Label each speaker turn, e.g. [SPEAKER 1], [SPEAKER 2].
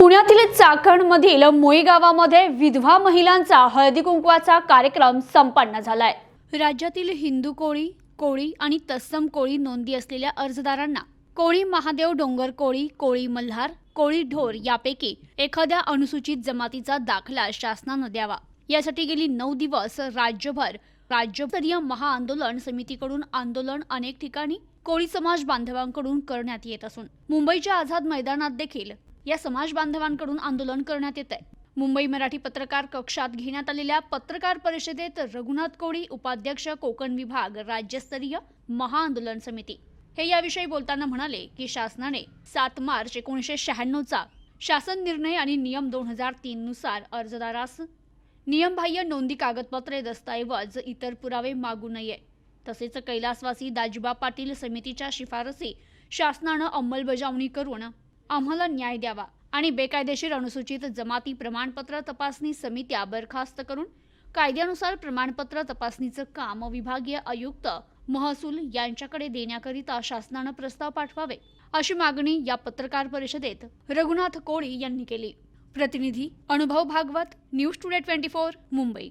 [SPEAKER 1] पुण्यातील चाकणमधील मोई गावामध्ये विधवा महिलांचा हळदी कुंकवाचा कार्यक्रम संपन्न झालाय. राज्यातील हिंदू कोळी कोळी आणि तत्सम कोळी नोंदी असलेल्या अर्जदारांना कोळी महादेव डोंगर कोळी कोळी मल्हार कोळी ढोर यापैकी एखाद्या अनुसूचित जमातीचा दाखला शासनानं द्यावा. यासाठी गेली नऊ दिवस राज्यभर राज्यस्तरीय महाआंदोलन समितीकडून आंदोलन अनेक ठिकाणी कोळी समाज बांधवांकडून करण्यात येत असून मुंबईच्या आझाद मैदानात देखील या समाज बांधवांकडून आंदोलन करण्यात येत आहे मुंबई मराठी पत्रकार कक्षात घेण्यात आलेल्या पत्रकार परिषदेत रघुनाथ कोळी उपाध्यक्ष कोकण विभाग राज्यस्तरीय महाआंदोलन समिती. हे याविषयी बोलताना म्हणाले की शासनाने सात मार्च एकोणीसशे शहाण्णवचा शासन निर्णय आणि नियम दोन हजार तीन नुसार अर्जदारास नियमबाह्य नोंदी कागदपत्रे दस्तऐवज इतर पुरावे मागू नये. तसेच कैलासवासी दाजीबा पाटील समितीच्या शिफारसी शासनानं अंमलबजावणी करून आम्हाला न्याय द्यावा आणि बेकायदेशीर अनुसूचित जमाती प्रमाणपत्र तपासणी समित्या बरखास्त करून कायद्यानुसार प्रमाणपत्र तपासणीचं काम विभागीय आयुक्त महसूल यांच्याकडे देण्याकरिता शासनानं प्रस्ताव पाठवावे अशी मागणी या पत्रकार परिषदेत रघुनाथ कोळी यांनी केली. प्रतिनिधी Anubhav Bhagwat news today twenty four Mumbai.